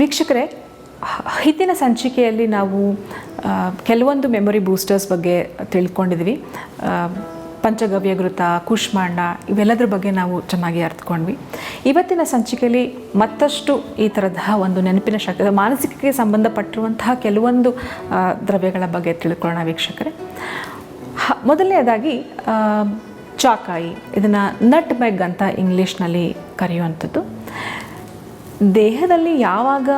ವೀಕ್ಷಕರೇ ಹಿಂದಿನ ಸಂಚಿಕೆಯಲ್ಲಿ ನಾವು ಕೆಲವೊಂದು ಮೆಮೊರಿ ಬೂಸ್ಟರ್ಸ್ ಬಗ್ಗೆ ತಿಳ್ಕೊಂಡಿದ್ವಿ. ಪಂಚಗವ್ಯಗೃತ ಕುಷ್ಮಾಂಡ ಇವೆಲ್ಲದ್ರ ಬಗ್ಗೆ ನಾವು ಚೆನ್ನಾಗಿ ಅರ್ಥಕೊಂಡ್ವಿ ಇವತ್ತಿನ ಸಂಚಿಕೆಯಲ್ಲಿ ಮತ್ತಷ್ಟು ಈ ಥರದ ಒಂದು ನೆನಪಿನ ಶಕ್ತಿ ಮಾನಸಿಕಕ್ಕೆ ಸಂಬಂಧಪಟ್ಟಿರುವಂತಹ ಕೆಲವೊಂದು ದ್ರವ್ಯಗಳ ಬಗ್ಗೆ ತಿಳ್ಕೊಳ್ಳೋಣ ವೀಕ್ಷಕರೇ. ಮೊದಲನೇದಾಗಿ ಚಾಕಾಯಿ, ಇದನ್ನು ನಟ್ ಮೆಗ್ ಅಂತ ಇಂಗ್ಲೀಷ್ನಲ್ಲಿ ಕರೆಯುವಂಥದ್ದು. ದೇಹದಲ್ಲಿ ಯಾವಾಗ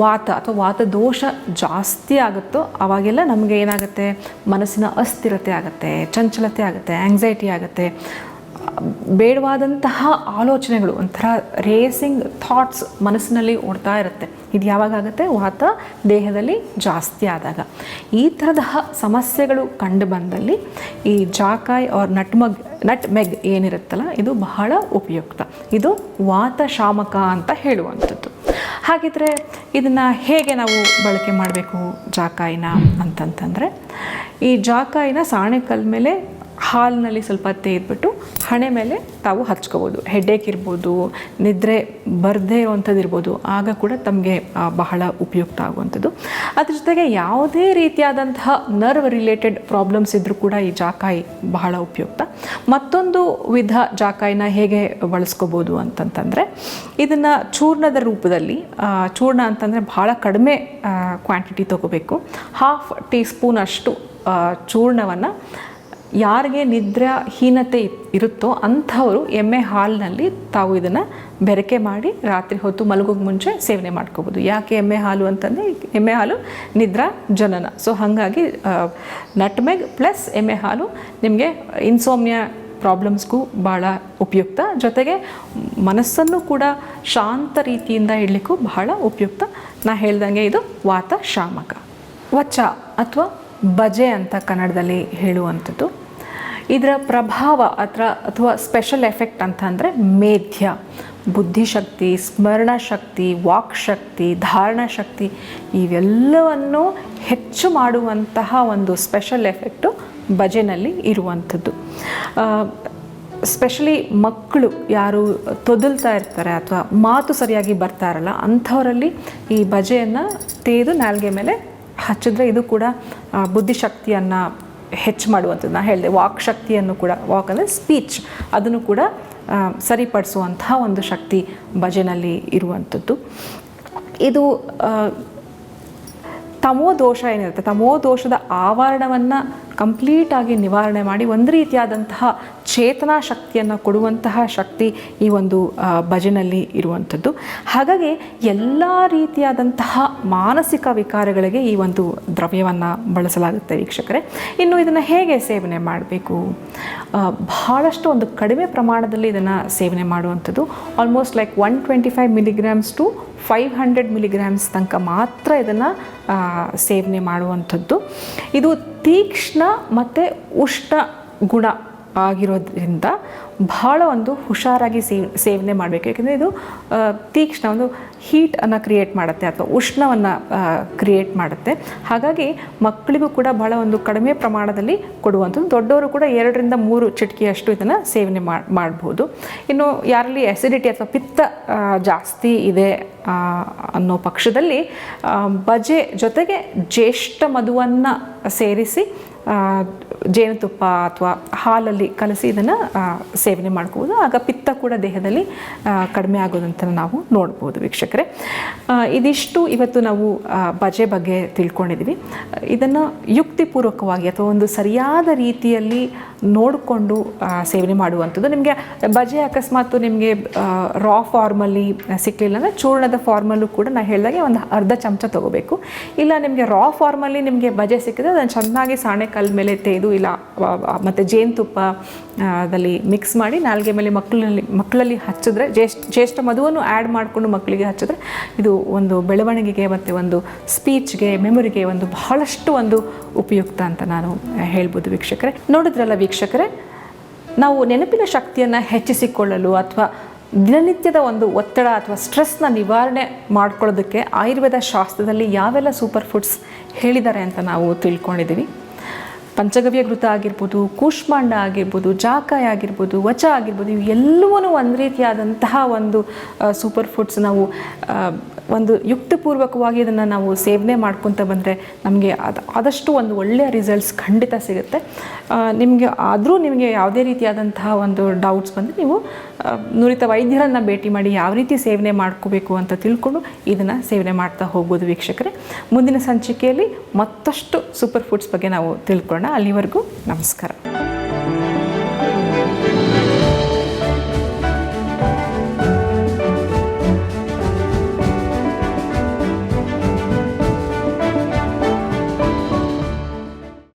ವಾತ ಅಥವಾ ವಾತ ದೋಷ ಜಾಸ್ತಿ ಆಗುತ್ತೋ ಆವಾಗೆಲ್ಲ ನಮಗೆ ಏನಾಗುತ್ತೆ? ಮನಸ್ಸಿನ ಅಸ್ಥಿರತೆ ಆಗುತ್ತೆ, ಚಂಚಲತೆ ಆಗುತ್ತೆ ಆ್ಯಂಗ್ಸೈಟಿ ಆಗುತ್ತೆ. ಬೇಡವಾದಂತಹ ಆಲೋಚನೆಗಳು, ಒಂಥರ ರೇಸಿಂಗ್ ಥಾಟ್ಸ್ ಮನಸ್ಸಿನಲ್ಲಿ ಓಡ್ತಾ ಇರುತ್ತೆ. ಇದು ಯಾವಾಗ ಆಗುತ್ತೆ? ವಾತ ದೇಹದಲ್ಲಿ ಜಾಸ್ತಿ ಆದಾಗ. ಈ ಥರದ ಸಮಸ್ಯೆಗಳು ಕಂಡು ಬಂದಲ್ಲಿ ಈ ಜಾಕಾಯ್ ಆರ್ ನಟ್ಮಗ್ ನಟ್ ಮೆಗ್ ಏನಿರುತ್ತಲ್ಲ, ಇದು ಬಹಳ ಉಪಯುಕ್ತ. ಇದು ವಾತ ಶಾಮಕ ಅಂತ ಹೇಳುವಂಥದ್ದು. ಹಾಗಿದ್ರೆ ಇದನ್ನು ಹೇಗೆ ನಾವು ಬಳಕೆ ಮಾಡಬೇಕು ಜಾಕಾಯಿನ ಅಂತಂತಂದರೆ, ಈ ಜಾಕಾಯಿನ ಸಾಣೆಕಲ್ ಮೇಲೆ ಹಾಲಿನಲ್ಲಿ ಸ್ವಲ್ಪ ತೇದ್ಬಿಟ್ಟು ಹಣೆ ಮೇಲೆ ತಾವು ಹಚ್ಕೋಬೋದು. ಹೆಡ್ಡೇಕ್ ಇರ್ಬೋದು, ನಿದ್ರೆ ಬರದೇ ಇರುವಂಥದ್ದು ಇರ್ಬೋದು, ಆಗ ಕೂಡ ತಮಗೆ ಬಹಳ ಉಪಯುಕ್ತ ಆಗುವಂಥದ್ದು. ಅದ್ರ ಜೊತೆಗೆ ಯಾವುದೇ ರೀತಿಯಾದಂತಹ ನರ್ವ್ ರಿಲೇಟೆಡ್ ಪ್ರಾಬ್ಲಮ್ಸ್ ಇದ್ದರೂ ಕೂಡ ಈ ಜಾಕಾಯಿ ಬಹಳ ಉಪಯುಕ್ತ. ಮತ್ತೊಂದು ವಿಧ ಜಾಕಾಯಿನ ಹೇಗೆ ಬಳಸ್ಕೋಬೋದು ಅಂತಂತಂದರೆ, ಇದನ್ನು ಚೂರ್ಣದ ರೂಪದಲ್ಲಿ ಚೂರ್ಣ ಅಂತಂದರೆ ಭಾಳ ಕಡಿಮೆ ಕ್ವಾಂಟಿಟಿ ತೊಗೋಬೇಕು. ಹಾಫ್ ಟೀ ಸ್ಪೂನ್ ಅಷ್ಟು ಚೂರ್ಣವನ್ನು ಯಾರಿಗೆ ನಿದ್ರಾಹೀನತೆ ಇರುತ್ತೋ ಅಂಥವರು ಎಮ್ಮೆ ಹಾಲಿನಲ್ಲಿ ತಾವು ಇದನ್ನು ಬೆರಕೆ ಮಾಡಿ ರಾತ್ರಿ ಹೊತ್ತು ಮಲಗೋಕೆ ಮುಂಚೆ ಸೇವನೆ ಮಾಡ್ಕೋಬೋದು. ಯಾಕೆ ಎಮ್ಮೆ ಹಾಲು ಅಂತಂದರೆ, ಎಮ್ಮೆ ಹಾಲು ನಿದ್ರಾ, ಜನನ. ಸೊ ಹಾಗಾಗಿ ನಟ್ಮೆಗ್ ಪ್ಲಸ್ ಎಮ್ಮೆ ಹಾಲು ನಿಮಗೆ ಇನ್ಸೋಮ್ಯ ಪ್ರಾಬ್ಲಮ್ಸ್ಗೂ ಭಾಳ ಉಪಯುಕ್ತ. ಜೊತೆಗೆ ಮನಸ್ಸನ್ನು ಕೂಡ ಶಾಂತ ರೀತಿಯಿಂದ ಇಡಲಿಕ್ಕೂ ಬಹಳ ಉಪಯುಕ್ತ. ನಾ ಹೇಳ್ದಂಗೆ ಇದು ವಾತ ಶಾಮಕ. ವಚ ಅಥವಾ ಬಜೆ ಅಂತ ಕನ್ನಡದಲ್ಲಿ ಹೇಳುವಂಥದ್ದು. ಇದರ ಪ್ರಭಾವ ಅಥವಾ ಅಥವಾ ಸ್ಪೆಷಲ್ ಎಫೆಕ್ಟ್ ಅಂತ ಅಂದರೆ ಮೇಧ್ಯ, ಬುದ್ಧಿಶಕ್ತಿ ಸ್ಮರಣ ಶಕ್ತಿ ವಾಕ್ ಶಕ್ತಿ ಧಾರಣ ಶಕ್ತಿ ಇವೆಲ್ಲವನ್ನು ಹೆಚ್ಚು ಮಾಡುವಂತಹ ಒಂದು ಸ್ಪೆಷಲ್ ಎಫೆಕ್ಟು ಭಜೆನಲ್ಲಿ ಇರುವಂಥದ್ದು. ಸ್ಪೆಷಲಿ ಮಕ್ಕಳು ಯಾರು ತೊದಲ್ತಾ ಇರ್ತಾರೆ ಅಥವಾ ಮಾತು ಸರಿಯಾಗಿ ಬರ್ತಾ ಇರಲ್ಲ, ಅಂಥವರಲ್ಲಿ ಈ ಭಜೆಯನ್ನು ತೇದು ನಾಲ್ಗೆ ಮೇಲೆ ಹಚ್ಚಿದ್ರೆ ಇದು ಕೂಡ ಬುದ್ಧಿಶಕ್ತಿಯನ್ನು ಹೆಚ್ಚು ಮಾಡುವಂಥದ್ದು. ನಾನು ಹೇಳಿದೆ ವಾಕ್ ಶಕ್ತಿಯನ್ನು ಕೂಡ ವಾಕ್ ಅಂದರೆ ಸ್ಪೀಚ್ ಅದನ್ನು ಕೂಡ ಸರಿಪಡಿಸುವಂತಹ ಒಂದು ಶಕ್ತಿ ಭಜನಲ್ಲಿ ಇರುವಂಥದ್ದು. ಇದು ತಮೋ ದೋಷ ಏನಿರುತ್ತೆ? ತಮೋ ದೋಷದ ಆವರಣವನ್ನು ಕಂಪ್ಲೀಟಾಗಿ ನಿವಾರಣೆ ಮಾಡಿ ಒಂದು ರೀತಿಯಾದಂತಹ ಚೇತನಾ ಶಕ್ತಿಯನ್ನು ಕೊಡುವಂತಹ ಶಕ್ತಿ ಈ ಒಂದು ಭಜನಲ್ಲಿ ಇರುವಂಥದ್ದು. ಹಾಗಾಗಿ ಎಲ್ಲ ರೀತಿಯಾದಂತಹ ಮಾನಸಿಕ ವಿಕಾರಗಳಿಗೆ ಈ ಒಂದು ದ್ರವ್ಯವನ್ನು ಬಳಸಲಾಗುತ್ತೆ ವೀಕ್ಷಕರೇ. ಇನ್ನು ಇದನ್ನು ಹೇಗೆ ಸೇವನೆ ಮಾಡಬೇಕು? ಬಹಳಷ್ಟು ಒಂದು ಕಡಿಮೆ ಪ್ರಮಾಣದಲ್ಲಿ ಇದನ್ನು ಸೇವನೆ ಮಾಡುವಂಥದ್ದು. Almost like one twenty five milligrams to five hundred milligrams ತನಕ ಮಾತ್ರ ಇದನ್ನು ಸೇವನೆ ಮಾಡುವಂಥದ್ದು. ಇದು ತೀಕ್ಷ್ಣ ಮತ್ತು ಉಷ್ಣ ಗುಣ ಆಗಿರೋದ್ರಿಂದ ಬಹಳ ಒಂದು ಹುಷಾರಾಗಿ ಸೇವ್ ಸೇವನೆ ಮಾಡಬೇಕು. ಯಾಕೆಂದರೆ ಇದು ತೀಕ್ಷ್ಣ ಒಂದು ಹೀಟನ್ನು ಕ್ರಿಯೇಟ್ ಮಾಡುತ್ತೆ ಅಥವಾ ಉಷ್ಣವನ್ನು ಕ್ರಿಯೇಟ್ ಮಾಡುತ್ತೆ. ಹಾಗಾಗಿ ಮಕ್ಕಳಿಗೂ ಕೂಡ ಬಹಳ ಒಂದು ಕಡಿಮೆ ಪ್ರಮಾಣದಲ್ಲಿ ಕೊಡುವಂಥದ್ದು. ದೊಡ್ಡವರು ಕೂಡ ಎರಡರಿಂದ ಮೂರು ಚಿಟಿಕೆಯಷ್ಟು ಇದನ್ನು ಸೇವನೆ ಮಾಡಬಹುದು ಇನ್ನು ಯಾರಲ್ಲಿ ಎಸಿಡಿಟಿ ಅಥವಾ ಪಿತ್ತ ಜಾಸ್ತಿ ಇದೆ ಅನ್ನೋ ಪಕ್ಷದಲ್ಲಿ ಬಜೆ ಜೊತೆಗೆ ಜ್ಯೇಷ್ಠ ಮಧುವನ್ನು ಸೇರಿಸಿ ಜೇನುತುಪ್ಪ ಅಥವಾ ಹಾಲಲ್ಲಿ ಕಲಸಿ ಇದನ್ನು ಸೇವನೆ ಮಾಡ್ಕೋಬೋದು. ಆಗ ಪಿತ್ತ ಕೂಡ ದೇಹದಲ್ಲಿ ಕಡಿಮೆ ಆಗೋದಂತ ನಾವು ನೋಡ್ಬೋದು ವೀಕ್ಷಕರೇ. ಇದಿಷ್ಟು ಇವತ್ತು ನಾವು ಬಜೆ ಬಗ್ಗೆ ತಿಳ್ಕೊಂಡಿದ್ವಿ. ಇದನ್ನು ಯುಕ್ತಿಪೂರ್ವಕವಾಗಿ ಅಥವಾ ಒಂದು ಸರಿಯಾದ ರೀತಿಯಲ್ಲಿ ನೋಡಿಕೊಂಡು ಸೇವನೆ ಮಾಡುವಂಥದ್ದು. ನಿಮಗೆ ಬಜೆ ಅಕಸ್ಮಾತ್ ನಿಮಗೆ ರಾ ಫಾರ್ಮಲ್ಲಿ ಸಿಕ್ಕಲಿಲ್ಲ ಅಂದರೆ ಚೂರ್ಣದ ಫಾರ್ಮಲ್ಲೂ ಕೂಡ ನಾನು ಹೇಳಿದಾಗೆ ಒಂದು ಅರ್ಧ ಚಮಚ ತೊಗೋಬೇಕು. ಇಲ್ಲ ನಿಮಗೆ ರಾ ಫಾರ್ಮಲ್ಲಿ ನಿಮಗೆ ಬಜೆ ಸಿಕ್ಕಿದ್ರೆ ಅದನ್ನು ಚೆನ್ನಾಗಿ ಸಾಣೆ ಕಲ್ ಮೇಲೆ ತೆಗೆದು ಇಲ್ಲ. ಮತ್ತು ಜೇನುತುಪ್ಪ ಅದಲ್ಲಿ ಮಿಕ್ಸ್ ಮಾಡಿ ನಾಲ್ಗೆ ಮೇಲೆ ಮಕ್ಕಳಲ್ಲಿ ಮಕ್ಕಳಲ್ಲಿ ಹಚ್ಚಿದ್ರೆ ಜ್ಯೇಷ್ಠ ಜ್ಯೇಷ್ಠ ಮಧುವನ್ನು ಆ್ಯಡ್ ಮಾಡಿಕೊಂಡು ಮಕ್ಕಳಿಗೆ ಹಚ್ಚಿದ್ರೆ ಇದು ಒಂದು ಬೆಳವಣಿಗೆಗೆ ಮತ್ತು ಒಂದು ಸ್ಪೀಚ್ಗೆ ಮೆಮೊರಿಗೆ ಒಂದು ಬಹಳಷ್ಟು ಒಂದು ಉಪಯುಕ್ತ ಅಂತ ನಾನು ಹೇಳ್ಬೋದು ವೀಕ್ಷಕರೇ. ನೋಡಿದ್ರಲ್ಲ ವೀಕ್ಷಕರೇ, ನಾವು ನೆನಪಿನ ಶಕ್ತಿಯನ್ನು ಹೆಚ್ಚಿಸಿಕೊಳ್ಳಲು ಅಥವಾ ದಿನನಿತ್ಯದ ಒಂದು ಒತ್ತಡ ಅಥವಾ ಸ್ಟ್ರೆಸ್ನ ನಿವಾರಣೆ ಮಾಡ್ಕೊಳ್ಳೋದಕ್ಕೆ ಆಯುರ್ವೇದ ಶಾಸ್ತ್ರದಲ್ಲಿ ಯಾವೆಲ್ಲ ಸೂಪರ್ ಫುಡ್ಸ್ ಹೇಳಿದ್ದಾರೆ ಅಂತ ನಾವು ತಿಳ್ಕೊಂಡಿದ್ದೀವಿ. ಪಂಚಗವ್ಯ ಘೃತ ಆಗಿರ್ಬೋದು, ಕೂಷ್ಮಾಂಡ ಆಗಿರ್ಬೋದು, ಜಾಕಾಯ ಆಗಿರ್ಬೋದು, ವಚ ಆಗಿರ್ಬೋದು, ಇವು ಎಲ್ಲವೂ ಒಂದು ರೀತಿಯಾದಂತಹ ಒಂದು ಸೂಪರ್ ಫುಡ್ಸ್ ನಾವು ಒಂದು ಯುಕ್ತಪೂರ್ವಕವಾಗಿ ಇದನ್ನು ನಾವು ಸೇವನೆ ಮಾಡ್ಕೊತ ಬಂದರೆ ನಮಗೆ ಅದು, ಆದಷ್ಟು ಒಂದು ಒಳ್ಳೆಯ ರಿಸಲ್ಟ್ಸ್ ಖಂಡಿತ ಸಿಗುತ್ತೆ. ನಿಮಗೆ ಆದರೂ ನಿಮಗೆ ಯಾವುದೇ ರೀತಿಯಾದಂತಹ ಒಂದು ಡೌಟ್ಸ್ ಬಂದರೆ ನೀವು ನುರಿತ ವೈದ್ಯರನ್ನು ಭೇಟಿ ಮಾಡಿ ಯಾವ ರೀತಿ ಸೇವನೆ ಮಾಡ್ಕೋಬೇಕು ಅಂತ ತಿಳ್ಕೊಂಡು ಇದನ್ನು ಸೇವನೆ ಮಾಡ್ತಾ ಹೋಗ್ಬೋದು ವೀಕ್ಷಕರೇ. ಮುಂದಿನ ಸಂಚಿಕೆಯಲ್ಲಿ ಮತ್ತಷ್ಟು ಸೂಪರ್ ಫುಡ್ಸ್ ಬಗ್ಗೆ ನಾವು ತಿಳ್ಕೊಳ್ಳೋಣ. ಅಲ್ಲಿವರೆಗೂ ನಮಸ್ಕಾರ.